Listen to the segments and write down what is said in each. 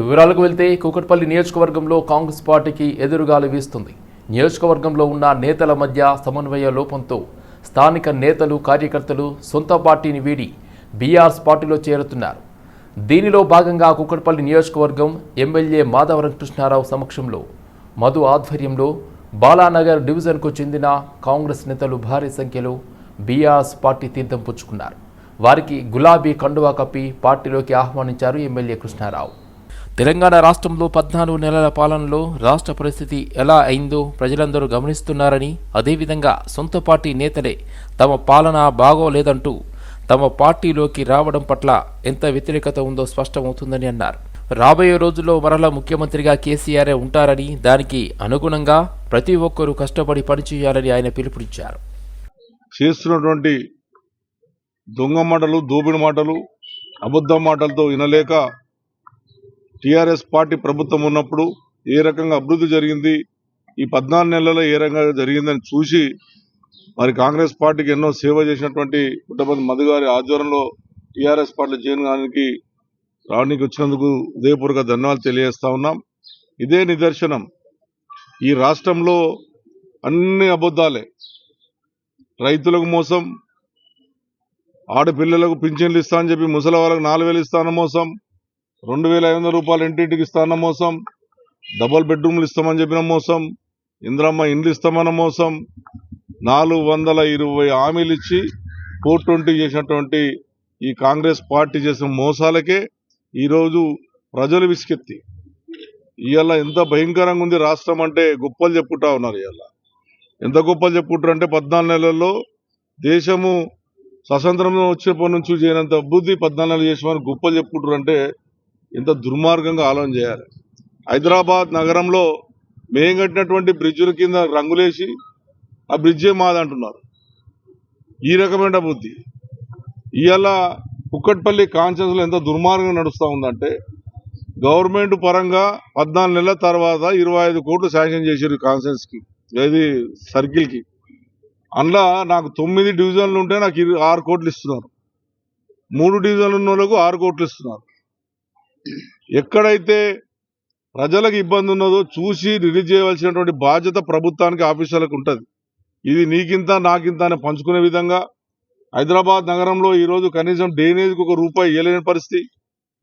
వివరాలకు వెళ్తే కూకట్పల్లి నియోజకవర్గంలో కాంగ్రెస్ పార్టీకి ఎదురుగాలి వీస్తుంది. నియోజకవర్గంలో ఉన్న నేతల మధ్య సమన్వయ లోపంతో స్థానిక నేతలు కార్యకర్తలు సొంత పార్టీని వీడి బీఆర్ఎస్ పార్టీలో చేరుతున్నారు. దీనిలో భాగంగా కూకట్పల్లి నియోజకవర్గం ఎమ్మెల్యే మాధవరం కృష్ణారావు సమక్షంలో మధు ఆధ్వర్యంలో బాలానగర్ డివిజన్కు చెందిన కాంగ్రెస్ నేతలు భారీ సంఖ్యలో బీఆర్ఎస్ పార్టీ తీర్థం పుచ్చుకున్నారు. వారికి గులాబీ కండువా కప్పి పార్టీలోకి ఆహ్వానించారు ఎమ్మెల్యే కృష్ణారావు. తెలంగాణ రాష్ట్రంలో పద్నాలుగు నెలల పాలనలో రాష్ట్ర పరిస్థితి ఎలా అయిందో ప్రజలందరూ గమనిస్తున్నారని అదేవిధంగా సొంత పార్టీ నేతలే తమ పాలన బాగోలేదంటూ తమ పార్టీలోకి రావడం పట్ల ఎంత వ్యతిరేకత ఉందో స్పష్టమవుతుందని అన్నారు. రాబోయే రోజుల్లో మరల ముఖ్యమంత్రిగా కేసీఆరే ఉంటారని దానికి అనుగుణంగా ప్రతి ఒక్కరూ కష్టపడి పనిచేయాలని ఆయన పిలుపునిచ్చారు. చేస్తున్నటువంటి దొంగ మాటలు దోపిడి మాటలు అబద్ధ మాటలతో వినలేక టిఆర్ఎస్ పార్టీ ప్రభుత్వం ఉన్నప్పుడు ఏ రకంగా అభివృద్ధి జరిగింది? ఈ పద్నాలుగు నెలల్లో ఏ రకంగా జరిగిందని చూసి మరి కాంగ్రెస్ పార్టీకి ఎన్నో సేవ చేసినటువంటి పుట్టపతి మధు గారి ఆధ్వర్యంలో టిఆర్ఎస్ పార్టీ జైన్ గారికి రావడానికి వచ్చినందుకు ఉదయపూర్వక ధన్యవాదాలు తెలియజేస్తా ఉన్నాం. ఇదే నిదర్శనం. ఈ రాష్ట్రంలో అన్ని అబద్ధాలే. రైతులకు మోసం ఆడపిల్లలకు పింఛన్లు ఇస్తా అని చెప్పి ముసలి వాళ్ళకి నాలుగు వేలు ఇస్తాన మోసం రెండు వేల ఐదు వందల రూపాయలు ఇంటింటికి ఇస్తాన మోసం డబుల్ బెడ్రూమ్లు ఇస్తామని చెప్పిన మోసం ఇంద్రమ్మ ఇండ్లు ఇస్తామన్న మోసం నాలుగు వందల ఇరవై హామీలు ఇచ్చి ఫోర్ ట్వంటీ చేసినటువంటి ఈ కాంగ్రెస్ పార్టీ చేసిన మోసాలకే ఈరోజు ప్రజలు విసికెత్తి. ఇవాళ ఎంత భయంకరంగా ఉంది రాష్ట్రం అంటే గొప్పలు చెప్పుకుంటా ఉన్నారు ఇవాళ ఎంత గొప్పలు చెప్పుకుంటారు అంటే పద్నాలుగు నెలల్లో దేశము స్వతంత్రంలో వచ్చేప్పటి నుంచి చేయనంత అభివృద్ధి పద్నాలుగు నెలలు చేసిన గొప్పలు చెప్పుకుంటారు అంటే ఎంత దుర్మార్గంగా ఆలోచన చేయాలి. హైదరాబాద్ నగరంలో మేం కట్టినటువంటి బ్రిడ్జుల కింద రంగులేసి ఆ బ్రిడ్జే మాదంటున్నారు. ఈ రకమైన బుద్ధి. ఇవాళ కుక్కట్పల్లి కాన్షియస్లో ఎంత దుర్మార్గంగా నడుస్తూ ఉందంటే గవర్నమెంట్ పరంగా పద్నాలుగు నెలల తర్వాత ఇరవై ఐదు కోట్లు శాంక్షన్ చేశారు కాన్ఫరెన్స్ ఏది ఇది అందులో నాకు తొమ్మిది డివిజన్లు ఉంటే నాకు ఆరు కోట్లు ఇస్తున్నారు. మూడు డివిజన్లు ఉన్న వాళ్ళకు ఆరు కోట్లు ఇస్తున్నారు. ఎక్కడైతే ప్రజలకు ఇబ్బంది ఉన్నదో చూసి రిలీజ్ చేయవలసినటువంటి బాధ్యత ప్రభుత్వానికి ఆఫీసర్లకు ఉంటుంది. ఇది నీకింత నాకింత అని పంచుకునే విధంగా హైదరాబాద్ నగరంలో ఈరోజు కనీసం డ్రైనేజ్కి ఒక రూపాయి ఇవ్వలేని పరిస్థితి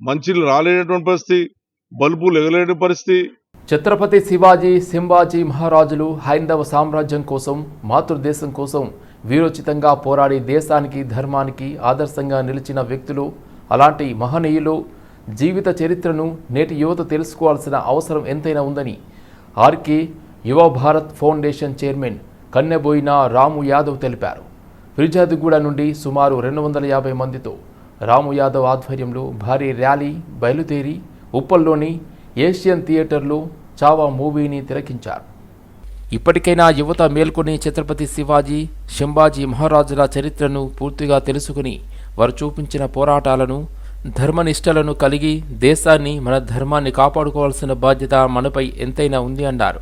మంచిలు రాలేనటువంటి పరిస్థితి బల్బులు ఎగలేని పరిస్థితి. ఛత్రపతి శివాజీ సింబాజీ మహారాజులు హైందవ సామ్రాజ్యం కోసం మాతృదేశం కోసం వీరోచితంగా పోరాడి దేశానికి ధర్మానికి ఆదర్శంగా నిలిచిన వ్యక్తులు అలాంటి మహనీయులు జీవిత చరిత్రను నేటి యువత తెలుసుకోవాల్సిన అవసరం ఎంతైనా ఉందని RK Yuva Bharat foundation chairman Kanneboina Ramu Yadav తెలిపారు. ఫిర్జాదిగూడ నుండి సుమారు రెండు వందల యాభై మందితో రాము యాదవ్ ఆధ్వర్యంలో భారీ ర్యాలీ బయలుదేరి ఉప్పల్లోని ఏషియన్ థియేటర్లో చావా మూవీని తిరకించారు ఇప్పటికైనా యువత మేల్కొని ఛత్రపతి శివాజీ శంభాజీ మహారాజుల చరిత్రను పూర్తిగా తెలుసుకుని వారు చూపించిన పోరాటాలను ధర్మనిష్టలను కలిగి దేశాన్ని మన ధర్మాన్ని కాపాడుకోవాల్సిన బాధ్యత మనపై ఎంతైనా ఉంది అన్నారు.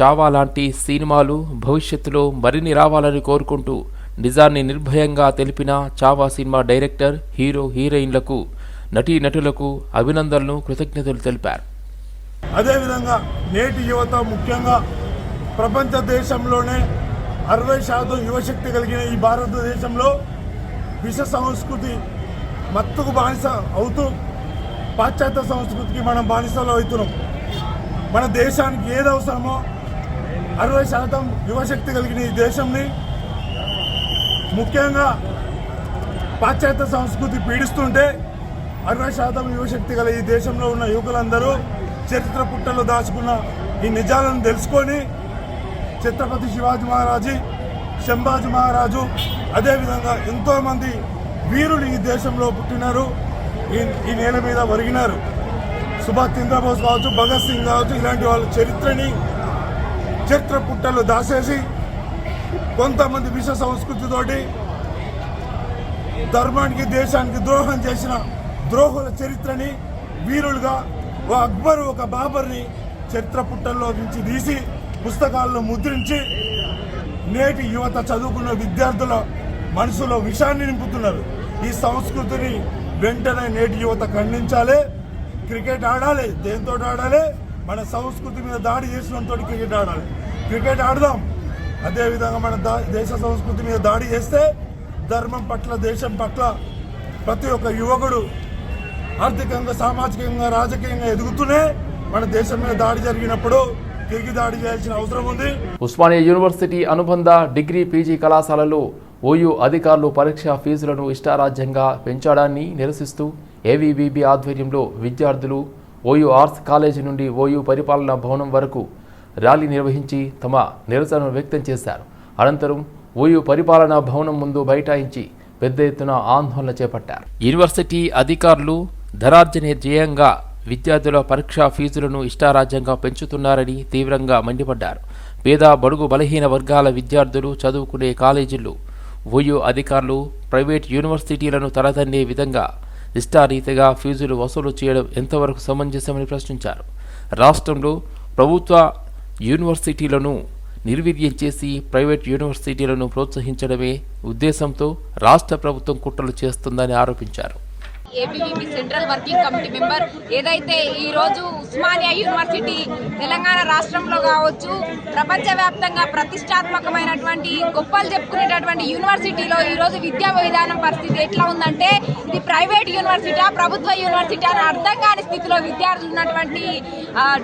చావా లాంటి సినిమాలు భవిష్యత్తులో మరిన్ని రావాలని కోరుకుంటూ నిజాన్ని నిర్భయంగా తెలిపిన చావా సినిమా డైరెక్టర్ హీరో హీరోయిన్లకు నటీనటులకు అభినందనలు కృతజ్ఞతలు తెలిపారు. అదేవిధంగా నేటి యువత ముఖ్యంగా ప్రపంచ దేశంలోనే అరవై శాతం యువశక్తి కలిగిన ఈ భారతదేశంలో విష సంస్కృతి మత్తుకు బానిస అవుతూ పాశ్చాత్య సంస్కృతికి మనం బానిసలు అవుతున్నాం. మన దేశానికి ఏది అవసరమో అరవై శాతం యువశక్తి కలిగిన ఈ దేశంని ముఖ్యంగా పాశ్చాత్య సంస్కృతి పీడిస్తుంటే అరవై శాతం యువశక్తి గల ఈ దేశంలో ఉన్న యువకులందరూ చరిత్ర పుట్టలో దాచుకున్న ఈ నిజాలను తెలుసుకొని ఛత్రపతి శివాజీ మహారాజు శంభాజీ మహారాజు అదేవిధంగా ఎంతోమంది వీరులు ఈ దేశంలో పుట్టినారు ఈ ఈ నేల మీద ఒరిగినారు. సుభాష్ చంద్రబోస్ కావచ్చు భగత్ సింగ్ కావచ్చు ఇలాంటి వాళ్ళ చరిత్రని చరిత్ర పుట్టలు దాసేసి కొంతమంది విష సంస్కృతితోటి ధర్మానికి దేశానికి ద్రోహం చేసిన ద్రోహుల చరిత్రని వీరులుగా ఒక అక్బర్ ఒక బాబర్ని చరిత్ర పుట్టల్లో నుంచి తీసి పుస్తకాల్లో ముద్రించి నేటి యువత చదువుకున్న విద్యార్థుల మనసులో విషాన్ని నింపుతున్నారు. ఈ సంస్కృతిని వెంటనే నేటి యువత ఖండించాలి. క్రికెట్ ఆడాలి. దేంతో ఆడాలి? మన సంస్కృతి మీద దాడి చేసినంతో క్రికెట్ ఆడాలి. క్రికెట్ ఆడదాం. అదేవిధంగా మన దా- దేశ సంస్కృతి మీద దాడి చేస్తే ధర్మం పట్ల దేశం పట్ల ప్రతి ఒక్క యువకుడు ఆర్థికంగా సామాజికంగా రాజకీయంగా ఎదుగుతూనే మన దేశం మీద దాడి జరిగినప్పుడు తిరిగి దాడి చేయాల్సిన అవసరం ఉంది. ఉస్మానియా యూనివర్సిటీ అనుబంధ డిగ్రీ పీజీ కళాశాలలో ఓయూ అధికారులు పరీక్షా ఫీజులను ఇష్టారాజ్యంగా పెంచడాన్ని నిరసిస్తూ ఏవీబీబీ ఆధ్వర్యంలో విద్యార్థులు ఓయూ ఆర్ట్స్ కాలేజీ నుండి ఓయూ పరిపాలనా భవనం వరకు ర్యాలీ నిర్వహించి తమ నిరసనను వ్యక్తం చేశారు. అనంతరం ఓయూ పరిపాలనా భవనం ముందు బైఠాయించి పెద్ద ఎత్తున ఆందోళన చేపట్టారు. యూనివర్సిటీ అధికారులు ధరార్జనే ధ్యేయంగా విద్యార్థుల పరీక్షా ఫీజులను ఇష్టారాజ్యంగా పెంచుతున్నారని తీవ్రంగా మండిపడ్డారు. పేద బడుగు బలహీన వర్గాల విద్యార్థులు చదువుకునే కాలేజీలు ఓయో అధికారులు ప్రైవేట్ యూనివర్సిటీలను తలదన్నే విధంగా ఇష్టారీతిగా ఫీజులు వసూలు చేయడం ఎంతవరకు సమంజసమని ప్రశ్నించారు. రాష్ట్రంలో ప్రభుత్వ యూనివర్సిటీలను నిర్వీర్యం చేసి ప్రైవేట్ యూనివర్సిటీలను ప్రోత్సహించడమే ఉద్దేశంతో రాష్ట్ర ప్రభుత్వం కుట్రలు చేస్తుందని ఆరోపించారు. ABVP central working committee member ఏదైతే ఈ రోజు ఉస్మానియా యూనివర్సిటీ తెలంగాణ రాష్ట్రంలో కావచ్చు ప్రపంచవ్యాప్తంగా ప్రతిష్టాత్మకమైనటువంటి గొప్పలు చెప్పుకునేటటువంటి యూనివర్సిటీలో ఈ రోజు విద్యా విధానం పరిస్థితి ఎట్లా ఉందంటే ఇది ప్రైవేట్ యూనివర్సిటీ ప్రభుత్వ యూనివర్సిటీ అని అర్థం కాని స్థితిలో విద్యార్థులు ఉన్నటువంటి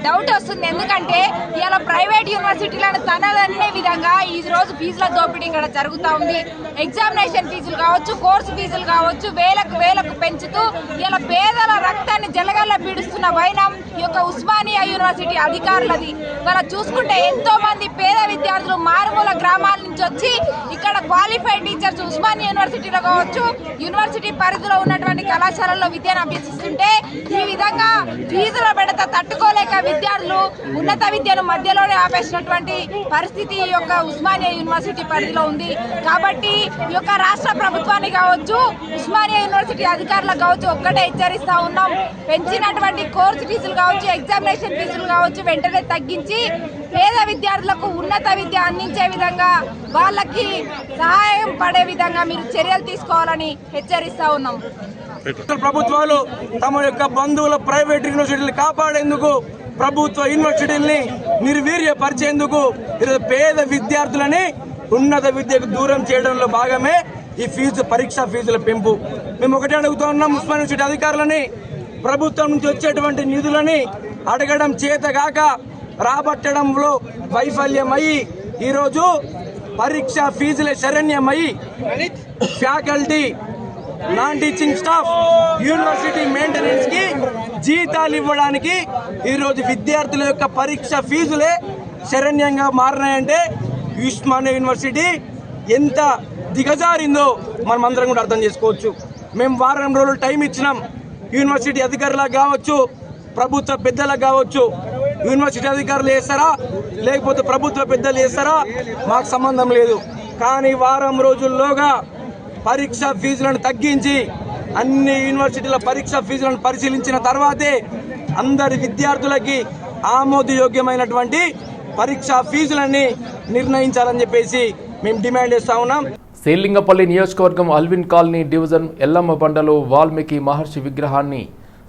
డౌట్ వస్తుంది. ఎందుకంటే ఇలా ప్రైవేట్ యూనివర్సిటీలను తనదన్నే విధంగా ఈ రోజు ఫీజుల దోపిడీ ఇక్కడ జరుగుతూ ఉంది. ఎగ్జామినేషన్ ఫీజులు కావచ్చు కోర్సు ఫీజులు కావచ్చు వేలకు వేలకు పెంచుతూ ఇలా పేదల రక్తాన్ని జలగల్ల పీడుస్తున్న వైనం ఈ యొక్క ఉస్మానియా యూనివర్సిటీ అధికారులది. మనం చూసుకుంటే ఎంతో మంది పేద విద్యార్థులు మారుమూల గ్రామాల నుంచి వచ్చి ఇక్కడ క్వాలిఫైడ్ టీచర్స్ ఉస్మానియా యూనివర్సిటీలో కావచ్చు యూనివర్సిటీ పరిధిలో ఉన్నటువంటి కళాశాలల్లో విద్యను అభ్యసిస్తుంటే ఈ విధంగా ఫీజుల బెడత తట్టుకోలేక విద్యార్థులు ఉన్నత విద్యను మధ్యలోనే ఆపేసిన ఉన్నటువంటి పరిస్థితి యొక్క ఉస్మానియా యూనివర్సిటీ పరిధిలో ఉంది. కాబట్టి ఈ యొక్క రాష్ట్ర ప్రభుత్వాన్ని కావచ్చు ఉస్మానియా యూనివర్సిటీ అధికారులకు కావచ్చు ఒక్కటే హెచ్చరిస్తూ ఉన్నాం. పెంచినటువంటి కోర్సు ఫీజులు కావచ్చు ఎగ్జామినేషన్ ఫీజులు కావచ్చు వెంటనే తగ్గించి పేద విద్యార్థులకు ఉన్నత విద్య అందించే విధంగా వాళ్ళకి సహాయం పడే విధంగా మీరు చర్యలు తీసుకోవాలని హెచ్చరిస్తా ఉన్నాం. ప్రభుత్వాలు తమ యొక్క బంధువుల ప్రైవేట్ యూనివర్సిటీలు కాపాడేందుకు ప్రభుత్వ యూనివర్సిటీల్ని నిర్వీర్యపరిచేందుకు ఈరోజు పేద విద్యార్థులని ఉన్నత విద్యకు దూరం చేయడంలో భాగమే ఈ ఫీజు పరీక్ష ఫీజుల పెంపు. మేము ఒకటే అడుగుతూ ఉన్నాం ఉస్మాన్ యూనివర్సిటీ అధికారులని ప్రభుత్వం నుంచి వచ్చేటువంటి నిధులని అడగడం చేతగాక రాబట్టడంలో వైఫల్యమై ఈరోజు పరీక్ష ఫీజుల శరణ్యమై faculty non teaching staff university మెయింటెనెన్స్కి జీతాలు ఇవ్వడానికి ఈరోజు విద్యార్థుల యొక్క పరీక్ష ఫీజులే శరణ్యంగా మారినాయంటే ఉస్మానియా యూనివర్సిటీ ఎంత దిగజారిందో మనం అందరం కూడా అర్థం చేసుకోవచ్చు. మేము వారం రోజులు టైం ఇచ్చినాం. యూనివర్సిటీ అధికారులకు కావచ్చు ప్రభుత్వ పెద్దలకు కావచ్చు. యూనివర్సిటీ అధికారులు వేస్తారా? లేకపోతే ప్రభుత్వ పెద్దలు వేస్తారా? మాకు సంబంధం లేదు. కానీ వారం రోజుల్లోగా పరీక్ష ఫీజులను తగ్గించి అన్ని యూనివర్సిటీల పరీక్ష ఫీజులను పరిశీలించిన తర్వాతే అందరి విద్యార్థులకి ఆమోదయోగ్యమైనటువంటి పరీక్షా ఫీజులని నిర్ణయించాలని చెప్పేసి మేము డిమాండ్ చేస్తా ఉన్నాం. శ్రీలింగపల్లి నియోజకవర్గం అల్విన్ కాలనీ డివిజన్ ఎల్లమ్మ బండలో వాల్మీకి మహర్షి విగ్రహాన్ని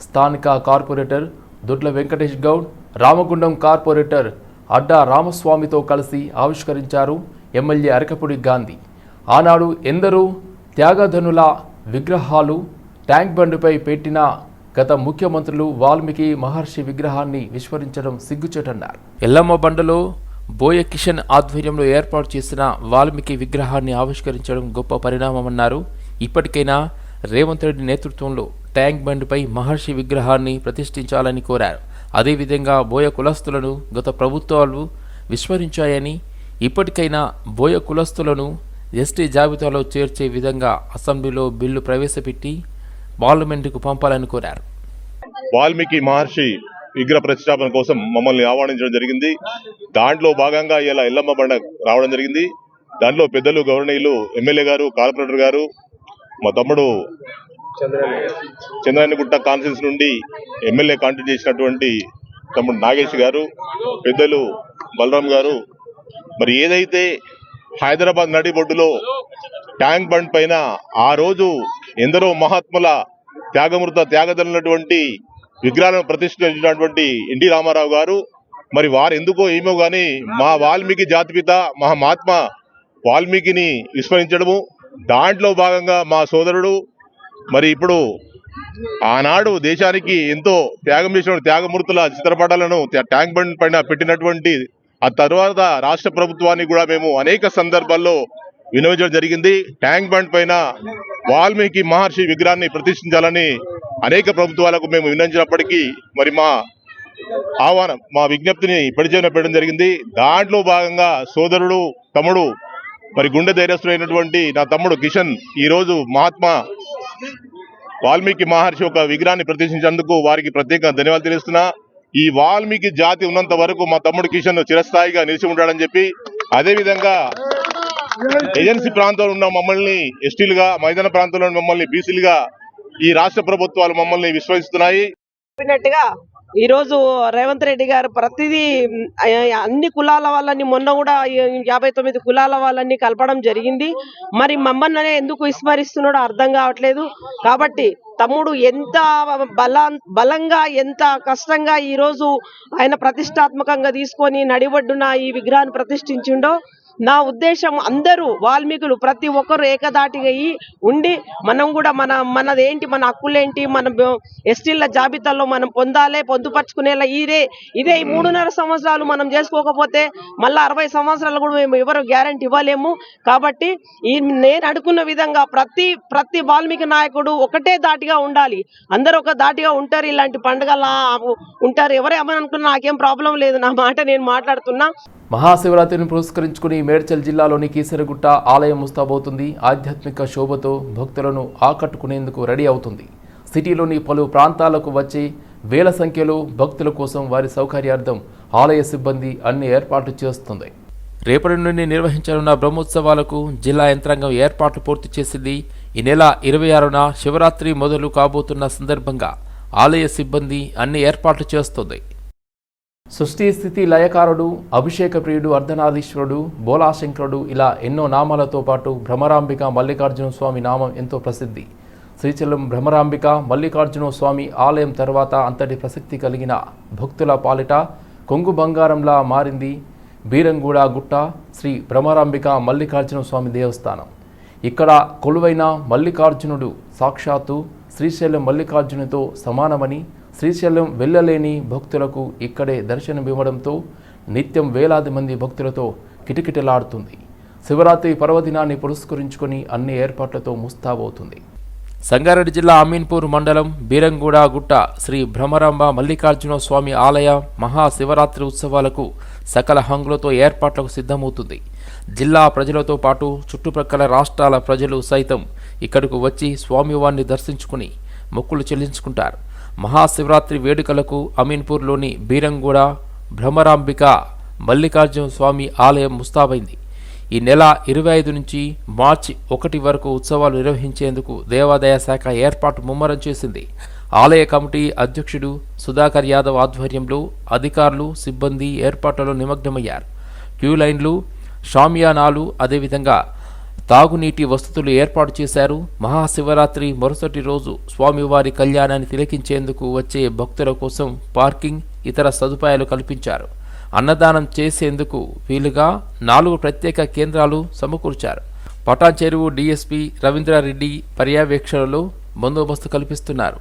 స్థానిక కార్పొరేటర్ దొడ్ల వెంకటేష్ గౌడ్ రామగుండం కార్పొరేటర్ అడ్డా రామస్వామితో కలిసి ఆవిష్కరించారు ఎమ్మెల్యే అరకపుడి గాంధీ. ఆనాడు ఎందరూ త్యాగధనుల విగ్రహాలు ట్యాంక్ బండుపై పెట్టిన గత ముఖ్యమంత్రులు వాల్మీకి మహర్షి విగ్రహాన్ని విస్మరించడం సిగ్గుచేటన్నారు. ఎల్లమ్మ బండలో బోయ కిషన్ ఆధ్వర్యంలో ఏర్పాటు చేసిన వాల్మీకి విగ్రహాన్ని ఆవిష్కరించడం గొప్ప పరిణామమన్నారు. ఇప్పటికైనా రేవంత్ రెడ్డి నేతృత్వంలో ట్యాంక్ బండ్పై మహర్షి విగ్రహాన్ని ప్రతిష్ఠించాలని కోరారు. అదేవిధంగా బోయ కులస్తులను గత ప్రభుత్వాలు విస్మరించాయని ఇప్పటికైనా బోయ కులస్తులను ఎస్టీ జాబితాలో చేర్చే విధంగా అసెంబ్లీలో బిల్లు ప్రవేశపెట్టి పార్లమెంటుకు పంపాలని కోరారు. వాల్మీకి మహర్షి విగ్రహ ప్రతిష్టాపన కోసం మమ్మల్ని ఆహ్వానించడం జరిగింది. దాంట్లో భాగంగా ఇలా ఎల్లమ్మ బండ రావడం జరిగింది. దాంట్లో పెద్దలు గౌరవనీయులు ఎమ్మెల్యే గారు కార్పొరేటర్ గారు మా తమ్ముడు చంద్రాయనగుట్ట కాన్ఫరెన్స్ నుండి ఎమ్మెల్యే కాంటాక్ట్ చేసినటువంటి తమ్ముడు నాగేష్ గారు పెద్దలు బలరాం గారు. మరి ఏదైతే హైదరాబాద్ నడిబొడ్డులో ట్యాంక్ బండ్ పైన ఆ రోజు ఎందరో మహాత్ముల త్యాగమృత త్యాగదలున్నటువంటి విగ్రహాలను ప్రతిష్ఠించినటువంటి ఎన్టీ రామారావు గారు. మరి వారు ఎందుకో ఏమో కానీ మా వాల్మీకి జాతిపిత మహాత్మా వాల్మీకిని విస్మరించడము. దాంట్లో భాగంగా మా సోదరుడు మరి ఇప్పుడు ఆనాడు దేశానికి ఎంతో త్యాగం చేసిన త్యాగమూర్తుల చిత్రపటాలను ట్యాంక్ బండ్ పైన పెట్టినటువంటి ఆ తర్వాత రాష్ట్ర ప్రభుత్వాన్ని కూడా మేము అనేక సందర్భాల్లో వినియోగించడం జరిగింది. ట్యాంక్ బండ్ పైన వాల్మీకి మహర్షి విగ్రహాన్ని ప్రతిష్ఠించాలని అనేక ప్రభుత్వాలకు మేము వినియోగించినప్పటికీ మరి మా ఆహ్వానం మా విజ్ఞప్తిని పరిచయం పెట్టడం జరిగింది. దాంట్లో భాగంగా సోదరుడు తమ్ముడు మరి గుండె ధైర్యస్తుడైనటువంటి నా తమ్ముడు కిషన్ ఈరోజు మహాత్మా వాల్మీకి మహర్షి ఒక విగ్రహాన్ని ప్రతిష్ఠించేందుకు వారికి ప్రత్యేక ధన్యవాదాలు తెలుస్తున్నా. ఈ వాల్మీకి జాతి ఉన్నంత వరకు మా తమ్ముడు కిషన్ చిరస్థాయిగా నిలిచి ఉంటాడని చెప్పి అదే విధంగా ఏజెన్సీ ప్రాంతంలో ఉన్న మమ్మల్ని ఎస్టీలుగా మైదాన ప్రాంతంలో ఉన్న మమ్మల్ని బీసీలుగా ఈ రాష్ట్ర ప్రభుత్వాలు మమ్మల్ని విశ్వసిస్తున్నాయి. ఈరోజు ఈ రోజు రేవంత్ రెడ్డి గారు ప్రతిదీ అన్ని కులాల వాళ్ళని మొన్న కూడా యాభై తొమ్మిది కులాల వాళ్ళని కలపడం జరిగింది. మరి మమ్మల్ని ఎందుకు విస్మరిస్తున్నాడో అర్థం కావట్లేదు. కాబట్టి తమ్ముడు ఎంత బల బలంగా ఎంత కష్టంగా ఈ రోజు ఆయన ప్రతిష్టాత్మకంగా తీసుకొని నడిబడ్డున ఈ విగ్రహాన్ని ప్రతిష్ఠించిండో నా ఉద్దేశం అందరూ వాల్మీకులు ప్రతి ఒక్కరు ఏకదాటిగా ఉండి మనం కూడా మన మనదేంటి మన హక్కులేంటి మన ఎస్టీల జాబితాలో మనం పొందాలే పొందుపరుచుకునేలా ఇదే ఇదే ఈ మూడున్నర సంవత్సరాలు మనం చేసుకోకపోతే మళ్ళీ అరవై సంవత్సరాలు కూడా మేము ఎవరు గ్యారంటీ ఇవ్వలేము. కాబట్టి ఈ నేను అడుగున్న విధంగా ప్రతి ప్రతి వాల్మీకి నాయకుడు ఒకటే దాటిగా ఉండాలి. అందరూ ఒక దాటిగా ఉంటారు ఇలాంటి పండుగలా ఉంటారు. ఎవరేమని అనుకున్నా నాకేం ప్రాబ్లం లేదు నా మాట నేను మాట్లాడుతున్నా. మహాశివరాత్రిని పురస్కరించుకుని మేడ్చల్ జిల్లాలోని కీసరగుట్ట ఆలయం ముస్తాబవుతుంది. ఆధ్యాత్మిక శోభతో భక్తులను ఆకట్టుకునేందుకు రెడీ అవుతుంది. సిటీలోని పలు ప్రాంతాలకు వచ్చే వేల సంఖ్యలో భక్తుల కోసం వారి సౌకర్యార్థం ఆలయ సిబ్బంది అన్ని ఏర్పాట్లు చేస్తుంది. రేపటి నుండి నిర్వహించనున్న బ్రహ్మోత్సవాలకు జిల్లా యంత్రాంగం ఏర్పాట్లు పూర్తి చేసింది. ఈ నెల ఇరవై ఆరున శివరాత్రి మొదలు కాబోతున్న సందర్భంగా ఆలయ సిబ్బంది అన్ని ఏర్పాట్లు చేస్తుంది. సృష్టి స్థితి లయకారుడు అభిషేక ప్రియుడు అర్ధనారీశ్వరుడు బోలాశంకరుడు ఇలా ఎన్నో నామాలతో పాటు భ్రమరాంబిక మల్లికార్జున స్వామి నామం ఎంతో ప్రసిద్ధి. శ్రీశైలం భ్రమరాంబిక మల్లికార్జున స్వామి ఆలయం తర్వాత అంతటి ప్రసక్తి కలిగిన భక్తుల పాలిట కొంగు బంగారంలా మారింది బీరంగూడ గుట్ట శ్రీ భ్రమరాంబిక మల్లికార్జున స్వామి దేవస్థానం. ఇక్కడ కొలువైన మల్లికార్జునుడు సాక్షాత్తు శ్రీశైలం మల్లికార్జునితో సమానమని శ్రీశైలం వెళ్ళలేని భక్తులకు ఇక్కడే దర్శనమివ్వడంతో నిత్యం వేలాది మంది భక్తులతో కిటకిటలాడుతుంది. శివరాత్రి పర్వదినాన్ని పురస్కరించుకొని అన్ని ఏర్పాట్లతో ముస్తాబవుతుంది. సంగారెడ్డి జిల్లా అమీన్పూర్ మండలం బీరంగూడ గుట్ట శ్రీ భ్రమరాంబ మల్లికార్జున స్వామి ఆలయ మహాశివరాత్రి ఉత్సవాలకు సకల హంగులతో ఏర్పాట్లకు సిద్ధమవుతుంది. జిల్లా ప్రజలతో పాటు చుట్టుప్రక్కల రాష్ట్రాల ప్రజలు సైతం ఇక్కడకు వచ్చి స్వామివారిని దర్శించుకుని మొక్కులు చెల్లించుకుంటారు. మహాశివరాత్రి వేడుకలకు అమీన్పూర్లోని బీరంగూడ భ్రమరాంబిక మల్లికార్జున స్వామి ఆలయం ముస్తాబైంది. ఈ నెల ఇరవై ఐదు నుంచి మార్చి ఒకటి వరకు ఉత్సవాలు నిర్వహించేందుకు దేవాదాయ శాఖ ఏర్పాటు ముమ్మరం చేసింది. ఆలయ కమిటీ అధ్యక్షుడు సుధాకర్ యాదవ్ ఆధ్వర్యంలో అధికారులు సిబ్బంది ఏర్పాట్లలో నిమగ్నమయ్యారు. క్యూ లైన్లు షామియానాలు అదేవిధంగా తాగునీటి వసతులు ఏర్పాటు చేశారు. మహాశివరాత్రి మరుసటి రోజు స్వామివారి కళ్యాణాన్ని తిలకించేందుకు వచ్చే భక్తుల కోసం పార్కింగ్ ఇతర సదుపాయాలు కల్పించారు. అన్నదానం చేసేందుకు వీలుగా నాలుగు ప్రత్యేక కేంద్రాలు సమకూర్చారు. పటాన్ చెరువు డీఎస్పీ రవీంద్రారెడ్డి పర్యవేక్షణలో బందోబస్తు కల్పిస్తున్నారు.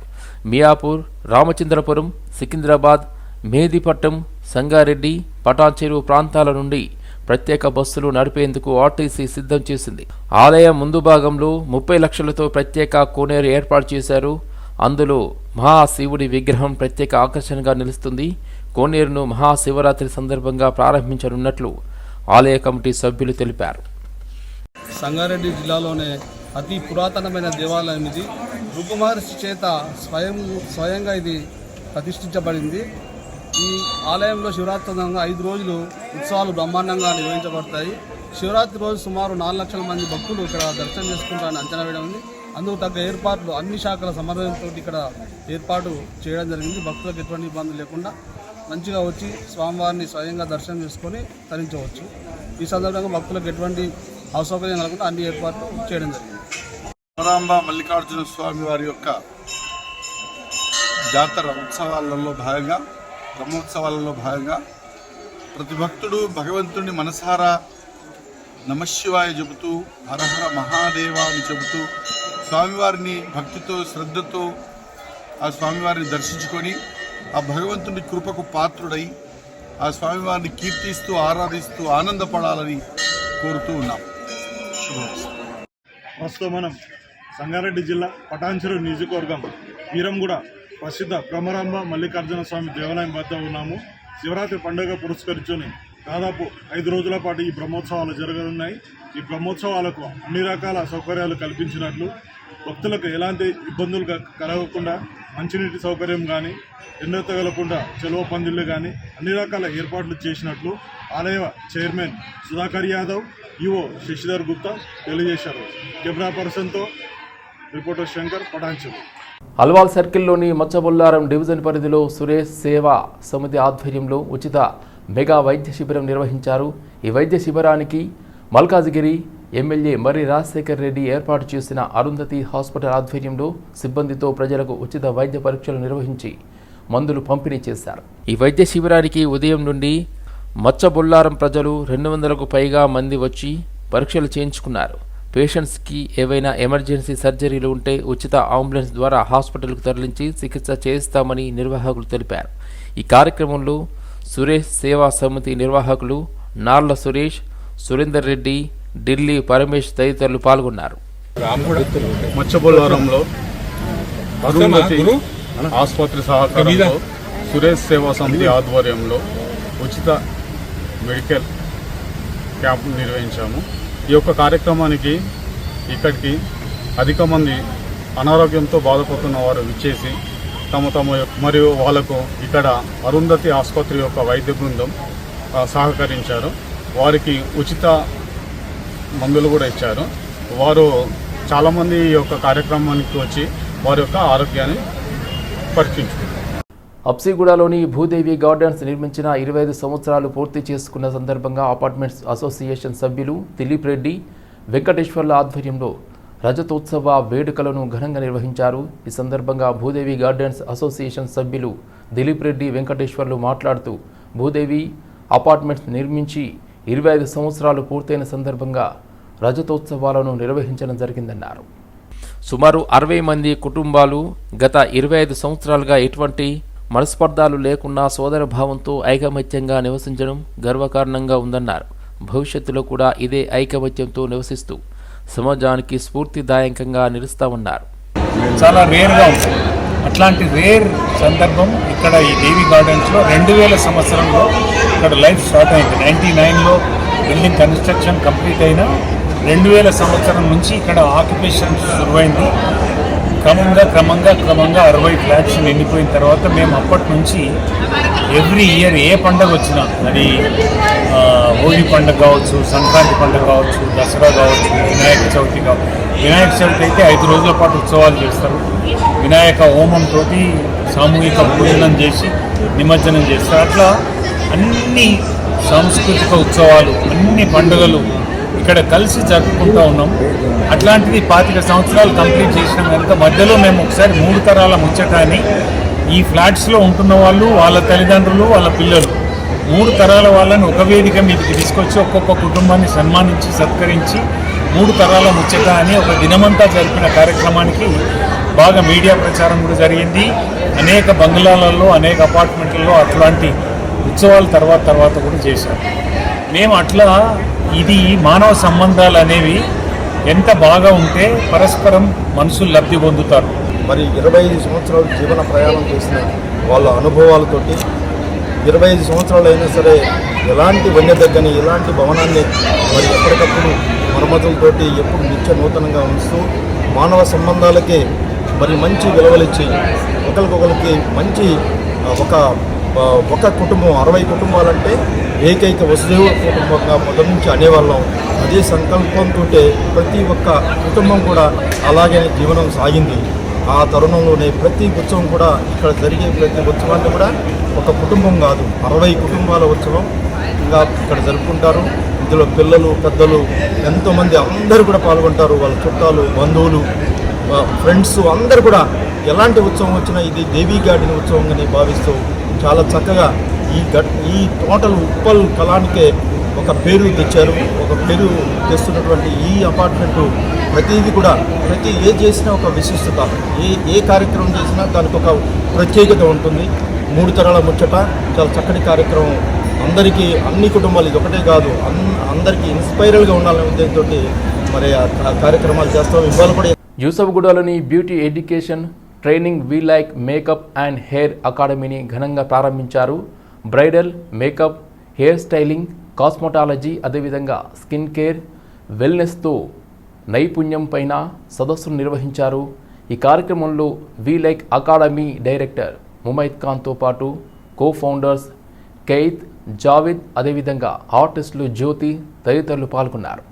మియాపూర్ రామచంద్రపురం సికింద్రాబాద్ మేదిపట్నం సంగారెడ్డి పటాన్ చెరువు ప్రాంతాల నుండి ప్రత్యేక బస్సులు నడిపేందుకు ఆర్టీసీ సిద్ధం చేసింది. ఆలయం ముందు భాగంలో ముప్పై లక్షలతో ప్రత్యేక కోనేరు ఏర్పాటు చేశారు. అందులో మహాశివుడి విగ్రహం ప్రత్యేక ఆకర్షణగా నిలుస్తుంది. కోనేరును మహాశివరాత్రి సందర్భంగా ప్రారంభించనున్నట్లు ఆలయ కమిటీ సభ్యులు తెలిపారు. సంగారెడ్డి జిల్లాలోనే అతి పురాతనమైన దేవాలయం ఇది. రుకుమహర్షి చేత స్వయం స్వయంగా ఇది ప్రతిష్ఠించబడింది. ఈ ఆలయంలో శివరాత్రి సందర్భంగా ఐదు రోజులు ఉత్సవాలు బ్రహ్మాండంగా నిర్వహించబడతాయి. శివరాత్రి రోజు సుమారు నాలుగు లక్షల మంది భక్తులు ఇక్కడ దర్శనం చేసుకుంటారని అంచనా వేయడం ఉంది. అందుకు తగ్గ ఏర్పాట్లు అన్ని శాఖల సమన్వయంతో ఇక్కడ ఏర్పాటు చేయడం జరిగింది. భక్తులకు ఎటువంటి ఇబ్బంది లేకుండా మంచిగా వచ్చి స్వామివారిని స్వయంగా దర్శనం చేసుకొని తరించవచ్చు. ఈ సందర్భంగా భక్తులకు ఎటువంటి అసౌకర్యం కలగకుండా అన్ని ఏర్పాట్లు చేయడం జరిగింది. పరాంబ మల్లికార్జున స్వామి వారి యొక్క జాతర ఉత్సవాలలో భాగంగా బ్రహ్మోత్సవాలలో భాగంగా ప్రతి భక్తుడు భగవంతుడిని మనసారా నమశివాయ చెబుతూ హరహర మహాదేవ అని చెబుతూ స్వామివారిని భక్తితో శ్రద్ధతో ఆ స్వామివారిని దర్శించుకొని ఆ భగవంతుని కృపకు పాత్రుడై ఆ స్వామివారిని కీర్తిస్తూ ఆరాధిస్తూ ఆనందపడాలని కోరుతూ ఉన్నాం. ప్రస్తుతం మనం సంగారెడ్డి జిల్లా పటాన్చెరు నియోజకవర్గం వీరంగూడ ప్రసిద్ధ బ్రహ్మరాంబ మల్లికార్జున స్వామి దేవాలయం వద్ద ఉన్నాము. శివరాత్రి పండుగ పురస్కరించుని దాదాపు ఐదు రోజుల పాటు ఈ బ్రహ్మోత్సవాలు జరగనున్నాయి. ఈ బ్రహ్మోత్సవాలకు అన్ని రకాల సౌకర్యాలు కల్పించినట్లు భక్తులకు ఎలాంటి ఇబ్బందులు కలగకుండా మంచినీటి సౌకర్యం కానీ ఎండ తగలకుండా చెలవ పందిళ్ళు కానీ అన్ని రకాల ఏర్పాట్లు చేసినట్లు ఆలయ చైర్మన్ సుధాకర్ యాదవ్ ఈఓ శశిధర్ గుప్తా తెలియజేశారు. కెమెరా పర్సన్తో రిపోర్టర్ శంకర్ పటాన్చెరు అల్వాల్ సర్కిల్లోని మచ్చబొల్లారం డివిజన్ పరిధిలో సురేష్ సేవా సమితి ఆధ్వర్యంలో ఉచిత మెగా వైద్య శిబిరం నిర్వహించారు. ఈ వైద్య శిబిరానికి మల్కాజ్గిరి ఎమ్మెల్యే మర్రి రాజశేఖర్ రెడ్డి ఏర్పాటు చేసిన అరుంధతి హాస్పిటల్ ఆధ్వర్యంలో సిబ్బందితో ప్రజలకు ఉచిత వైద్య పరీక్షలు నిర్వహించి మందులు పంపిణీ చేశారు. ఈ వైద్య శిబిరానికి ఉదయం నుండి మచ్చబొల్లారం ప్రజలు రెండు వందలకు పైగా మంది వచ్చి పరీక్షలు చేయించుకున్నారు. పేషెంట్స్కి ఏవైనా ఎమర్జెన్సీ సర్జరీలు ఉంటే ఉచిత అంబులెన్స్ ద్వారా హాస్పిటల్కు తరలించి చికిత్స చేయిస్తామని నిర్వాహకులు తెలిపారు. ఈ కార్యక్రమంలో సురేష్ సేవా సమితి నిర్వాహకులు నార్ల సురేష్ సురేందర్ రెడ్డి ఢిల్లీ పరమేష్ తదితరులు పాల్గొన్నారు. ఆసుపత్రి సహకారంలో సురేష్ సేవా సమితి ఆధ్వర్యంలో ఉచిత మెడికల్ క్యాంప్ నిర్వహించాము. ఈ యొక్క కార్యక్రమానికి ఇక్కడికి అధిక మంది అనారోగ్యంతో బాధపడుతున్న వారు విచ్చేసి తమ తమ మరియు వాళ్ళకు ఇక్కడ అరుంధతి ఆసుపత్రి యొక్క వైద్య బృందం సహకరించారు. వారికి ఉచిత మందులు కూడా ఇచ్చారు. వారు చాలామంది ఈ యొక్క కార్యక్రమానికి వచ్చి వారి యొక్క ఆరోగ్యాన్ని పరీక్షించుకున్నారు అప్సిగూడలోని భూదేవి గార్డెన్స్ నిర్మించిన ఇరవై ఐదు సంవత్సరాలు పూర్తి చేసుకున్న సందర్భంగా అపార్ట్మెంట్స్ అసోసియేషన్ సభ్యులు దిలీప్ రెడ్డి వెంకటేశ్వర్ల ఆధ్వర్యంలో రజతోత్సవ వేడుకలను ఘనంగా నిర్వహించారు. ఈ సందర్భంగా భూదేవి గార్డెన్స్ అసోసియేషన్ సభ్యులు దిలీప్ రెడ్డి వెంకటేశ్వర్లు మాట్లాడుతూ భూదేవి అపార్ట్మెంట్స్ నిర్మించి ఇరవై ఐదు సంవత్సరాలు పూర్తయిన సందర్భంగా రజతోత్సవాలను నిర్వహించడం జరిగిందన్నారు. సుమారు అరవై మంది కుటుంబాలు గత ఇరవై ఐదు సంవత్సరాలుగా ఎటువంటి మనస్పర్ధాలు లేకుండా సోదర భావంతో ఐకమత్యంగా నివసించడం గర్వకారణంగా ఉందన్నారు. భవిష్యత్తులో కూడా ఇదే ఐకమత్యంతో నివసిస్తూ సమాజానికి స్ఫూర్తిదాయకంగా నిలుస్తామన్నారు చాలా రేర్గా ఉంది. అట్లాంటి రేర్ సందర్భం ఇక్కడ ఈ దేవి గార్డెన్స్లో రెండు వేల సంవత్సరంలో ఇక్కడ లైఫ్ స్టార్ట్ అయింది. నైంటీ నైన్లో బిల్డింగ్ కన్స్ట్రక్షన్ కంప్లీట్ అయిన రెండు వేల సంవత్సరం నుంచి ఇక్కడ ఆక్యుపేషన్ సురువైంది క్రమంగా క్రమంగా క్రమంగా అరవై ఫ్లాట్స్ నిండిపోయిన తర్వాత మేము అప్పటి నుంచి ఎవ్రీ ఇయర్ ఏ పండగ వచ్చినా అది హోలీ పండుగ కావచ్చు సంక్రాంతి పండుగ కావచ్చు దసరా కావచ్చు వినాయక చవితి కావచ్చు వినాయక చవితి అయితే ఐదు రోజుల పాటు ఉత్సవాలు చేస్తారు. వినాయక హోమంతో సామూహిక పూజనం చేసి నిమజ్జనం చేస్తారు. అట్లా అన్ని సాంస్కృతిక ఉత్సవాలు అన్ని పండుగలు ఇక్కడ కలిసి జరుపుకుంటూ ఉన్నాం. అట్లాంటిది పాతిక సంవత్సరాలు కంప్లీట్ చేసినాం కనుక మధ్యలో మేము ఒకసారి మూడు తరాల ముచ్చటాన్ని ఈ ఫ్లాట్స్లో ఉంటున్న వాళ్ళు వాళ్ళ తల్లిదండ్రులు వాళ్ళ పిల్లలు మూడు తరాల వాళ్ళని ఒక వేదిక మీదకి తీసుకొచ్చి ఒక్కొక్క కుటుంబాన్ని సన్మానించి సత్కరించి మూడు తరాల ముచ్చట అని ఒక దినమంతా జరిపిన కార్యక్రమానికి బాగా మీడియా ప్రచారం కూడా జరిగింది. అనేక బంగ్లాలలో అనేక అపార్ట్మెంట్లలో అట్లాంటి ఉత్సవాల తర్వాత తర్వాత కూడా చేశారు. మేము అట్లా ఇది మానవ సంబంధాలు అనేవి ఎంత బాగా ఉంటే పరస్పరం మనుషులు లబ్ధి పొందుతారు. మరి ఇరవై ఐదు సంవత్సరాలు జీవన ప్రయాణం చేసిన వాళ్ళ అనుభవాలతోటి ఇరవై ఐదు సంవత్సరాలు అయినా సరే ఎలాంటి వన్య దగ్గని ఎలాంటి భవనాన్ని మరి ఎప్పటికప్పుడు మరమ్మతులతోటి ఎప్పుడు నిత్య నూతనంగా ఉంచుతూ మానవ సంబంధాలకే మరి మంచి విలువలిచ్చి ఒకరికొకరికి మంచి ఒక ఒక కుటుంబం అరవై కుటుంబాలంటే ఏకైక వసుదేవ కుటుంబంగా మొదటి నుంచి అనేవాళ్ళం. అదే సంకల్పంతో ప్రతి ఒక్క కుటుంబం కూడా అలాగే జీవనం సాగింది. ఆ తరుణంలోనే ప్రతి ఉత్సవం కూడా ఇక్కడ జరిగే ప్రతి ఉత్సవాన్ని కూడా ఒక కుటుంబం కాదు అరవై కుటుంబాల ఉత్సవం ఇంకా ఇక్కడ జరుపుకుంటారు. ఇందులో పిల్లలు పెద్దలు ఎంతోమంది అందరూ కూడా పాల్గొంటారు. వాళ్ళ చుట్టాలు బంధువులు ఫ్రెండ్స్ అందరూ కూడా ఎలాంటి ఉత్సవం వచ్చినా ఇది దేవీ గార్డెన్ ఉత్సవంగానే భావిస్తూ చాలా చక్కగా ఈ గట్ ఈ టోటల్ ఉప్పల్ కళానికే ఒక పేరు తెచ్చారు. ఒక పేరు తెస్తున్నటువంటి ఈ అపార్ట్మెంటు ప్రతిదీ కూడా ప్రతి ఏ చేసినా ఒక విశిష్టత. ఏ ఏ కార్యక్రమం చేసినా దానికి ఒక ప్రత్యేకత ఉంటుంది. మూడు తరాల ముచ్చట చాలా చక్కటి కార్యక్రమం. అందరికీ అన్ని కుటుంబాలు ఇది ఒకటే కాదు. అన్ అందరికీ ఇన్స్పైరల్గా ఉండాలనే ఉద్దేశంతో మరి కార్యక్రమాలు చేస్తాం. ఇవాళ కూడా యూసఫ్గూడలోని beauty education training we like makeup and hair అకాడమీని ఘనంగా ప్రారంభించారు. Bridal makeup hair styling cosmetology అదేవిధంగా స్కిన్ కేర్ వెల్నెస్తో నైపుణ్యం పైన సదస్సును నిర్వహించారు. ఈ కార్యక్రమంలో we like academy director Mumaith ఖాన్తో పాటు కో ఫౌండర్స్ కెయిత్ జావేద్ అదేవిధంగా ఆర్టిస్టులు జ్యోతి తదితరులు పాల్గొన్నారు.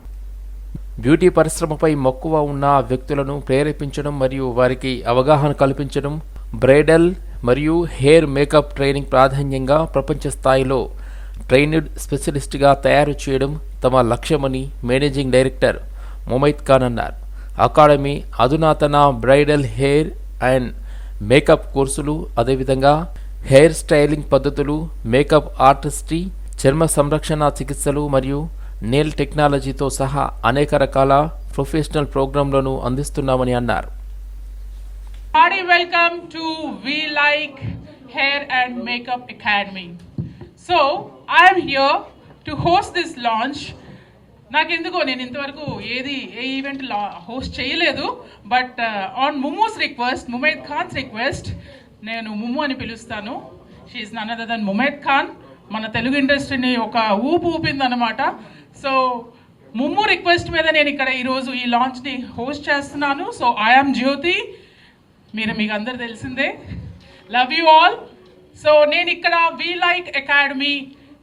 బ్యూటీ పరిశ్రమపై మక్కువ ఉన్న వ్యక్తులను ప్రేరేపించడం మరియు వారికి అవగాహన కల్పించడం బ్రైడల్ మరియు హెయిర్ మేకప్ ట్రైనింగ్ ప్రాధాన్యంగా ప్రపంచ స్థాయిలో ట్రైనడ్ స్పెషలిస్ట్గా తయారు చేయడం తమ లక్ష్యమని మేనేజింగ్ డైరెక్టర్ ముమైద్ ఖాన్ అన్నారు. అకాడమీ అధునాతన బ్రైడల్ హెయిర్ అండ్ మేకప్ కోర్సులు అదేవిధంగా హెయిర్ స్టైలింగ్ పద్ధతులు మేకప్ ఆర్టిస్ట్రీ చర్మ సంరక్షణ చికిత్సలు మరియు నేల్ టెక్నాలజీతో సహా అనేక రకాల ప్రొఫెషనల్ ప్రోగ్రాంలను అందిస్తున్నామని అన్నారు. Hearty welcome to We Like Hair and Makeup Academy. So, I am here to host this launch. నాకెందుకో నేను ఇంతవరకు ఏది ఏ ఈవెంట్ హోస్ట్ చేయలేదు but on Mumo's request Mumaid Khan's request నేను ముమ్ము అని పిలుస్తాను. She none other than Mumaid Khan మన తెలుగు ఇండస్ట్రీని ఒక ఊపు ఊపిందనమాట సో ముమ్ము రిక్వెస్ట్ మీద నేను ఇక్కడ ఈరోజు ఈ లాంచ్ని హోస్ట్ చేస్తున్నాను. సో ఐఎమ్ జ్యోతి మీరు మీకు అందరు తెలిసిందే. లవ్ యూ ఆల్ సో నేను ఇక్కడ we like academy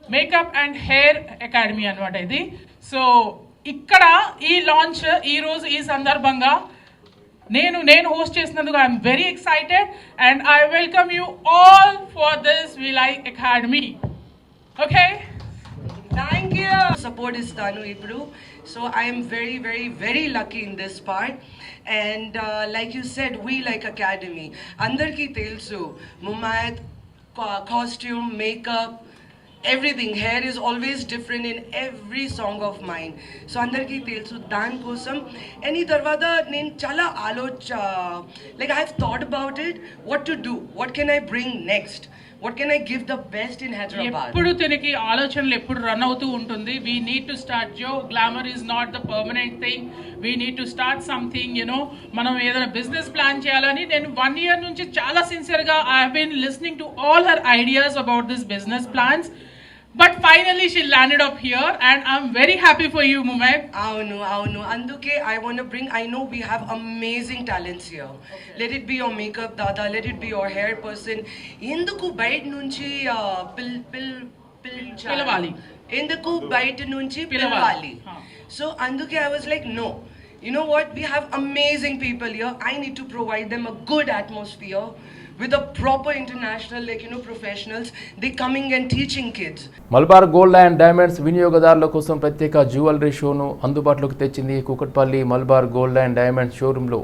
makeup and hair academy అనమాట ఇది. సో ఇక్కడ ఈ లాంచ్ ఈ రోజు ఈ సందర్భంగా నేను నేను హోస్ట్ చేసినందుకు I'm very excited and I welcome you all for this we like academy okay thank you support ఇస్తాను ఇప్పుడు so I'm very very very lucky in this part and like you said we like academy అందరికీ తెలుసు Mumaith costume makeup everything hair is always different in every song of mind so అందరికీ తెలుసు దానికోసం and ఈ తర్వాత నేను చాలా ఆలోచ like I have thought about it what to do what can I bring next what can I give the best in Hyderabad ఎప్పుడు తనకి ఆలోచనలు ఎప్పుడు రన్ అవుతూ ఉంటుంది. We need to start Joe glamour is not the permanent thing we need to start something you know మనం ఏదైనా business plan చేయాలని నేను వన్ ఇయర్ నుంచి చాలా సిన్సియర్గా I been listening to all her ideas about this business plans but finally she landed up here and I'm very happy for you Mumaith అవును అవును అందుకే I want bring I know we have amazing talents here let it be your makeup Dada let it be your hair person ఎందుకు బయట నుంచి ఆ, పిల్ పిల్ పిలిచారు? పిలవాలి. ఎందుకు బయట నుంచి పిలవాలి. పిలవాలి సో అందుకే I was like no you know what? We have amazing people here. I need to provide them a good atmosphere. With proper proper international like you know professionals they coming and teaching kids. Malabar gold and diamonds వినియోగదారుల కోసం ప్రత్యేక jewellery షోను అందుబాటులోకి తెచ్చింది Kukatpally Malabar gold and diamonds షోరూంలో.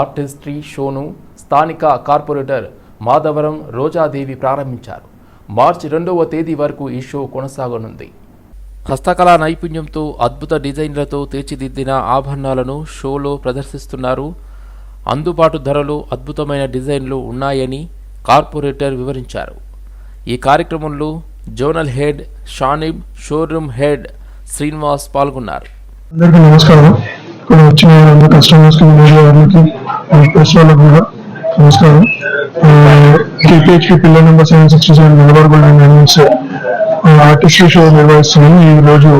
Artistry షోను స్థానిక corporator Madhavaram Rojadevi ప్రారంభించారు. మార్చి రెండవ తేదీ వరకు ఈ షో కొనసాగనుంది. హస్తకళా నైపుణ్యంతో అద్భుత డిజైన్లతో తీర్చిదిద్దిన ఆభరణాలను షోలో ప్రదర్శిస్తున్నారు అందుబాటు ధరలు అద్భుతమైన డిజైన్లు ఉన్నాయని కార్పొరేటర్ వివరించారు. ఈ కార్యక్రమంలో zonal head Shanib showroom head Srinivas పాల్గొన్నారు. అందరికీ నమస్కారం. ఇక్కడ వచ్చిన అందరు కస్టమర్స్కి వాళ్ళకి కూడా నమస్కారం. KPHB pillar number seven sixty seven నిలబడి డైమండ్స్ ఆర్టిస్ట్రీ షో నిర్వహిస్తున్నాము ఈ రోజు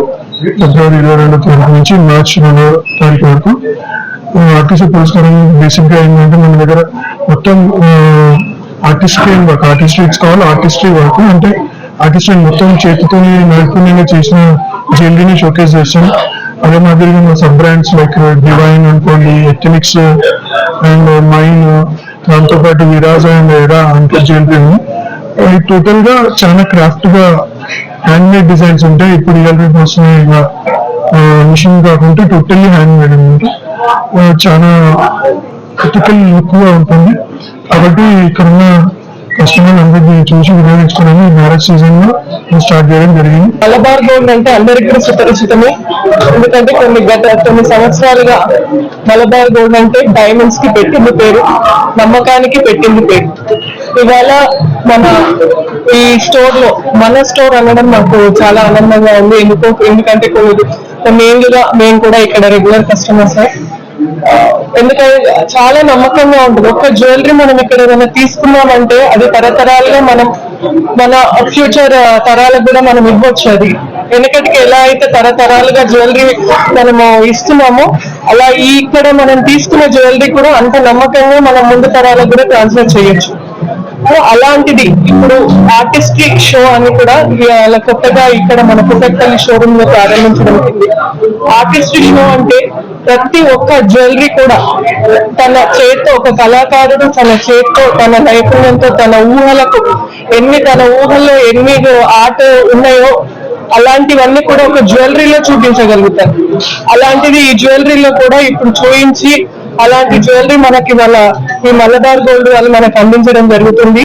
ఫిబ్రవరి ఇరవై రెండో తారీఖు నుంచి మార్చి రెండో తారీఖు వరకు ఆర్టీసీ పురస్కారం బేసిక్గా ఏంటంటే మన దగ్గర మొత్తం ఆర్టిస్ట్రీ వర్క్ ఆర్టిస్ట్రీ కావాలి ఆర్టిస్ట్రీ వర్క్. అంటే ఆర్టిస్ట్రీ మొత్తం చేతితో నైపుణ్యంగా చేసిన జ్యువెలరీని షోకేస్ చేస్తాం. అదే మాదిరిగా మా సబ్ బ్రాండ్స్ లైక్ డివైన్ అనుకోండి ఎథనిక్స్ అండ్ మైన్ దాంతో పాటు విరాజ్ అండ్ ఎరా అంటే జ్యువెలరీ టోటల్గా చాలా క్రాఫ్ట్గా హ్యాండ్ మేడ్ డిజైన్స్ ఉంటాయి. ఇప్పుడు ఇవాళ వస్తున్నాయి మిషన్ కాకుండా టోటల్లీ హ్యాండ్ మేడ్ అనమాట చాలా క్రిటికల్ ఎక్కువ ఉంటుంది. కాబట్టి ఇక్కడ ఉన్న కస్టమర్లు అందరికీ చూసి వినియోగించుకోవడం ఈ మ్యారేజ్ సీజన్లో స్టార్ట్ చేయడం జరిగింది. మలబార్ గోల్డ్ అంటే అందరికీ కూడా సుపరిచితమే ఎందుకంటే కొన్ని గత కొన్ని సంవత్సరాలుగా మలబార్ గోల్డ్ అంటే డైమండ్స్కి పెట్టింది పేరు. నమ్మకానికి పెట్టింది పేరు. ఇవాళ మన ఈ స్టోర్లో మన స్టోర్ అనడం మాకు చాలా ఆనందంగా ఉంది. ఎందుకో ఎందుకంటే కొన్ని కొన్ని ఏళ్ళుగా మేము కూడా ఇక్కడ రెగ్యులర్ కస్టమర్స్ ఎందుకంటే చాలా నమ్మకంగా ఉంటుంది. ఒక్క జ్యువెలరీ మనం ఇక్కడ ఏదైనా తీసుకున్నామంటే అది తరతరాలుగా మనం మన ఫ్యూచర్ తరాలకు కూడా మనం ఇవ్వచ్చు అది. వెనకటికి ఎలా అయితే తరతరాలుగా జ్యువెలరీ మనము ఇస్తున్నామో అలా ఇక్కడ మనం తీసుకున్న జ్యువెలరీ కూడా అంత నమ్మకంగా మనం ముందు తరాలకు కూడా ట్రాన్స్ఫర్ చేయొచ్చు. అలాంటిది ఇప్పుడు ఆర్టిస్టిక్ షో అని కూడా ఇలా కొత్తగా ఇక్కడ మన పుట్టపల్లి షోరూమ్లో ప్రారంభించడం ఆర్టిస్టిక్ షో అంటే ప్రతి ఒక్క జ్యువెలరీ కూడా తన చేత్తో ఒక కళాకారుడు తన చేత్తో తన నైపుణ్యంతో తన ఊహలకు ఎన్ని తన ఊహల్లో ఎన్ని ఆర్ట్ ఉన్నాయో అలాంటివన్నీ కూడా ఒక జ్యువెలరీలో చూపించగలుగుతారు. అలాంటిది ఈ జ్యువెలరీలో కూడా ఇప్పుడు చూపించి అలాంటి జ్యువెలరీ మనకి వాళ్ళ ఈ మలబార్ గోల్డ్ వాళ్ళు మనకు అందించడం జరుగుతుంది.